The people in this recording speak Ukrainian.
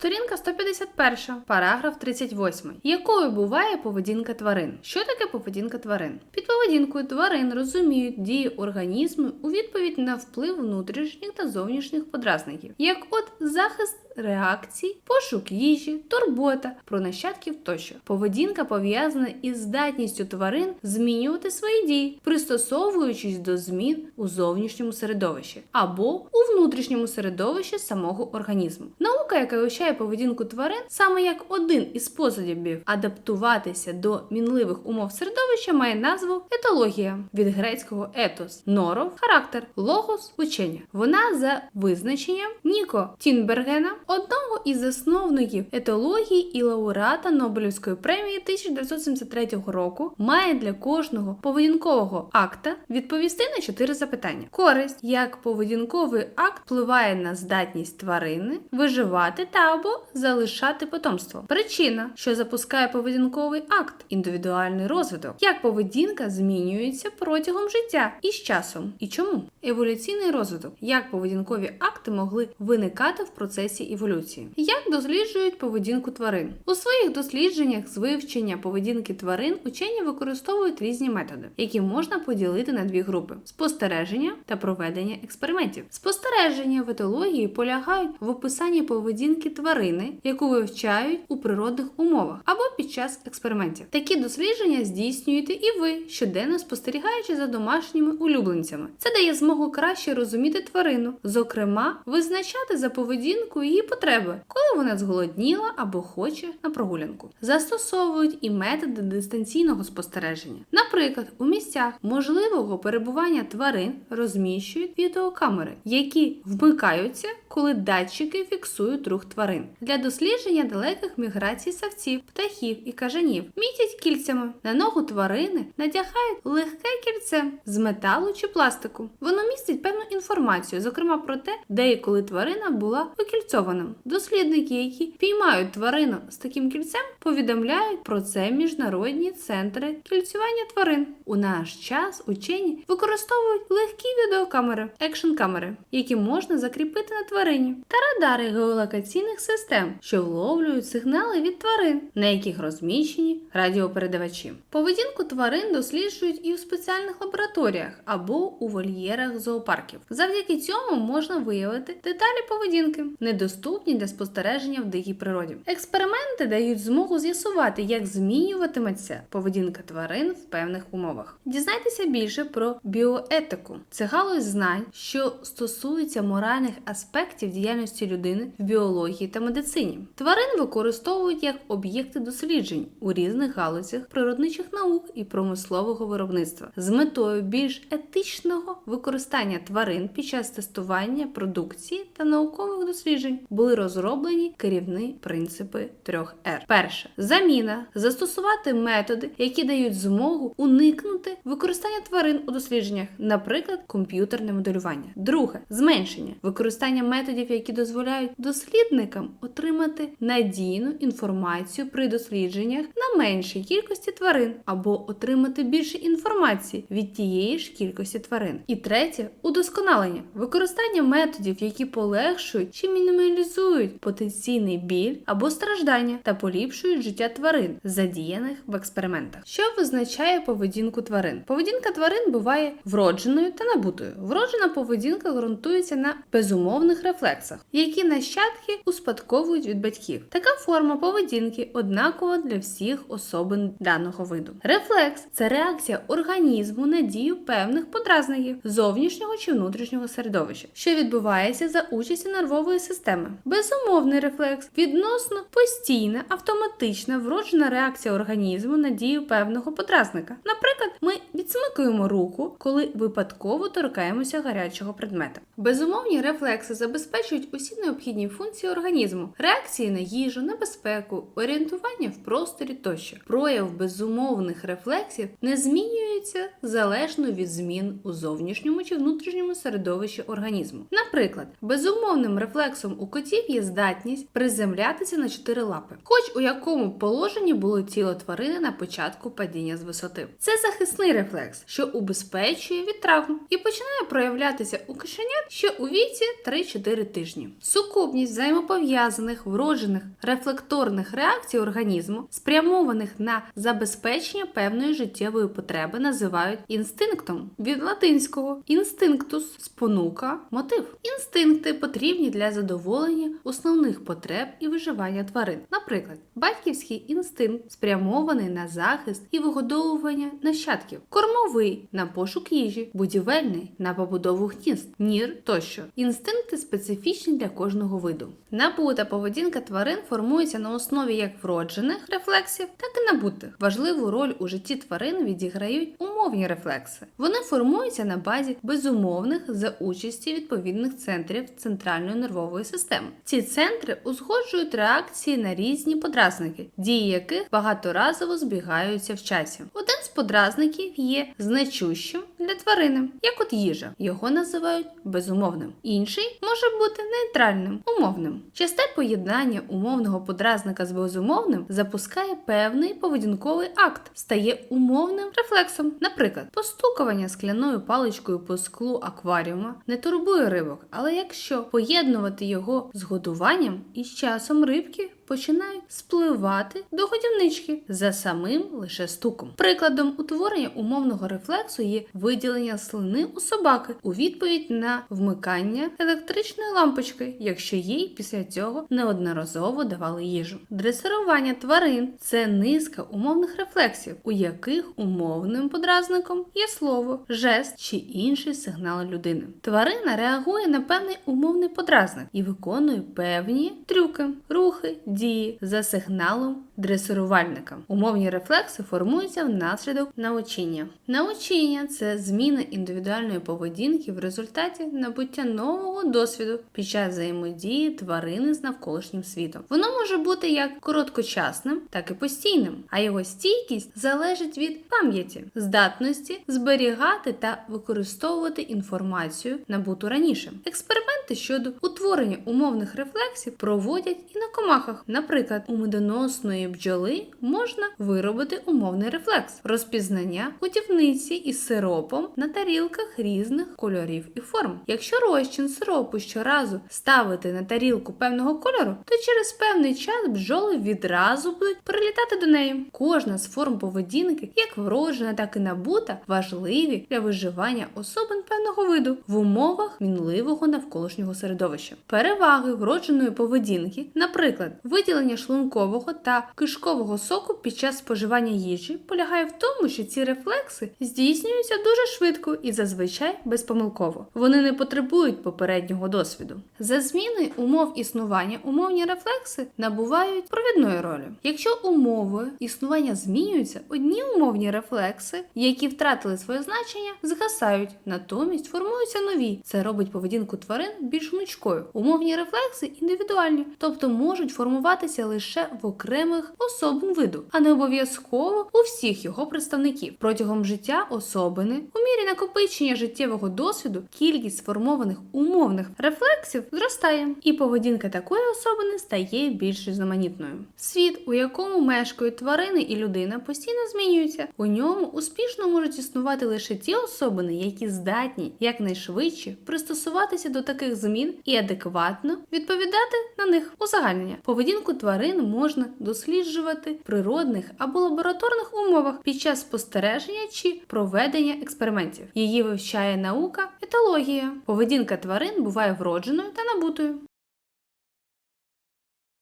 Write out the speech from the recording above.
Сторінка 151, параграф 38. Якою буває поведінка тварин? Що таке поведінка тварин? Під поведінкою тварин розуміють дії організму у відповідь на вплив внутрішніх та зовнішніх подразників, як от захист реакцій, пошук їжі, турбота про нащадків тощо. Поведінка пов'язана із здатністю тварин змінювати свої дії, пристосовуючись до змін у зовнішньому середовищі або у внутрішньому середовищі самого організму. Наука, яка вивчає поведінку тварин, саме як один із способів адаптуватися до мінливих умов середовища, має назву етологія від грецького етос норов, характер, логос, учення. Вона за визначенням Ніко Тінбергена, одного із засновників етології і лауреата Нобелівської премії 1973 року, має для кожного поведінкового акта відповісти на чотири запитання: користь, як поведінковий акт впливає на здатність тварини виживати та або залишати потомство. Причина, що запускає поведінковий акт, індивідуальний розвиток, як поведінка змінюється протягом життя і з часом, і чому? Еволюційний розвиток, як поведінкові акти могли виникати в процесі еволюції, як досліджують поведінку тварин у своїх дослідженнях з вивчення поведінки тварин учені використовують різні методи, які можна поділити на дві групи: спостереження та проведення експериментів. Спостереження в етології полягають в описанні поведінки тварини, яку вивчають у природних умовах або під час експериментів. Такі дослідження здійснюєте і ви, щоденно спостерігаючи за домашніми улюбленцями. Це дає змогу краще розуміти тварину, зокрема, визначати за поведінкою її потреби, коли вона зголодніла або хоче на прогулянку. Застосовують і методи дистанційного спостереження. Наприклад, у місцях можливого перебування тварин розміщують відеокамери, які вмикаються, коли датчики фіксують рух тварин. Для дослідження далеких міграцій савців, птахів і кажанів мітять кільцями. На ногу тварини надягають легке кільце з металу чи пластику. Воно містить певну інформацію, зокрема про те, де і коли тварина була окільцованим. Дослідники, які піймають тварину з таким кільцем, повідомляють про це міжнародні центри кільцювання тварин. У наш час учені використовують легкі відеокамери, екшн-камери, які можна закріпити на тварині, та радари геолокаційних систем, що вловлюють сигнали від тварин, на яких розміщені радіопередавачі. Поведінку тварин досліджують і у спеціальних лабораторіях або у вольєрах зоопарків. Завдяки цьому можна виявити деталі поведінки, недоступні для спостереження в дикій природі. Експерименти дають змогу з'ясувати, як змінюватиметься поведінка тварин в певних умовах. Дізнайтеся більше про біоетику. Це галузь знань, що стосується моральних аспектів діяльності людини в біології та медицині. Тварин використовують як об'єкти досліджень у різних галузях природничих наук і промислового виробництва з метою більш етичного використання тварин під час тестування продукції та наукових досліджень були розроблені керівні принципи трьох Р. Перше заміна застосувати методи, які дають змогу уникнути використання тварин у дослідженнях, наприклад, комп'ютерне моделювання. Друге зменшення використання методів, які дозволяють дослідникам отримати надійну інформацію при дослідженнях на меншій кількості тварин, або отримати більше інформації від тієї ж кількості тварин. І третє удосконалення використання методів, які полегшують чи мінімалізують потенційний біль або страждання та поліпшують життя тварин, задіяних в експериментах. Що визначає поведінку тварин? Поведінка тварин буває вродженою та набутою. Вроджена поведінка ґрунтується на безумовних рефлексах, які нащадки успадковують від батьків. Така форма поведінки однакова для всіх особин даного виду. Рефлекс це реакція організму на дію певних подразників зовнішнього чи внутрішнього середовища, що відбувається за участі нервової системи. Безумовний рефлекс відносно постійна, автоматична вроджена реакція організму на дію певного подразника. Наприклад, ми відсмикуємо руку, коли випадково торкаємося гарячого предмета. Безумовні рефлекси забезпечують усі необхідні функції організму, реакції на їжу, на безпеку, орієнтування в просторі тощо. Прояв безумовних рефлексів не змінюється залежно від змін у зовнішньому чи внутрішньому середовищі організму. Наприклад, безумовним рефлексом у котів є здатність приземлятися на чотири лапи, хоч у якому положенні було тіло тварини на початку падіння з висоти. Це захисний рефлекс, що убезпечує від травм і починає проявлятися у кошенят ще у віці 3-4 тижні. Сукупність взаємопов'язаних вроджених рефлекторних реакцій організму, спрямованих на забезпечення певної життєвої потреби, називають інстинктом від латинського інстинктус спонука мотив. Інстинкти потрібні для задоволення основних потреб і виживання тварин. Наприклад, батьківський інстинкт спрямований на захист і вигодовування нащадків, кормовий на пошук їжі, будівельний на побудову гнізд, нір тощо. Інстинкти специфічні для кожного виду. Набута поведінка тварин формується на основі як вроджених рефлексів, так і набутих. Важливу роль у житті тварин відіграють умовні рефлекси. Вони формуються на базі безумовних за участі відповідних центрів центральної нервової системи. Ці центри узгоджують реакції на різні подразники, дії яких багаторазово збігаються в часі. Один з подразників є значущим для тварини, як от їжа. Його називають безумовним. Інший може бути нейтральним, умовним. Часте поєднання умовного подразника з безумовним запускає певний поведінковий акт, стає умовним рефлексом. Наприклад, постукування скляною паличкою по склу акваріума не турбує рибок, але якщо поєднувати його з годуванням, із часом рибки починають спливати до годівнички за самим лише стуком. Прикладом утворення умовного рефлексу є виділення слини у собаки у відповідь на вмикання електричної лампочки, якщо їй після цього неодноразово давали їжу. Дресирування тварин це низка умовних рефлексів, у яких умовним подразником є слово, жест чи інший сигнал людини. Тварина реагує на певний умовний подразник і виконує певні трюки, рухи, дії за сигналом дресирувальника. Умовні рефлекси формуються внаслідок научення. Научення це зміна індивідуальної поведінки в результаті набуття нового досвіду під час взаємодії тварини з навколишнім світом. Воно може бути як короткочасним, так і постійним, а його стійкість залежить від пам'яті, здатності зберігати та використовувати інформацію, набуту раніше. Експерименти щодо утворення умовних рефлексів проводять і на комахах. Наприклад, у медоносної бджоли можна виробити умовний рефлекс розпізнання годівниці із сиропом на тарілках різних кольорів і форм. Якщо розчин сиропу щоразу ставити на тарілку певного кольору, то через певний час бджоли відразу будуть прилітати до неї. Кожна з форм поведінки, як вроджена, так і набута, важливі для виживання особин певного виду в умовах мінливого навколишнього середовища. Переваги вродженої поведінки, наприклад, виділення шлункового та кишкового соку під час споживання їжі, полягає в тому, що ці рефлекси здійснюються дуже швидко і зазвичай безпомилково. Вони не потребують попереднього досвіду. За зміною умов існування умовні рефлекси набувають провідної ролі. Якщо умови існування змінюються, одні умовні рефлекси, які втратили своє значення, згасають, натомість формуються нові. Це робить поведінку тварин більш гнучкою. Умовні рефлекси індивідуальні, тобто можуть формуватися лише в окремих особин виду, а не обов'язково у всіх його представників. Протягом життя особини, у мірі накопичення життєвого досвіду, кількість сформованих умовних рефлексів зростає, і поведінка такої особини стає більш різноманітною. Світ, у якому мешкають тварини і людина, постійно змінюється. У ньому успішно можуть існувати лише ті особини, які здатні якнайшвидше пристосуватися до таких змін і адекватно відповідати на них узагальнення. Поведінку тварин можна досліджувати в природних або лабораторних умовах під час спостереження чи проведення експериментів. Її вивчає наука етологія. Поведінка тварин буває вродженою та набутою.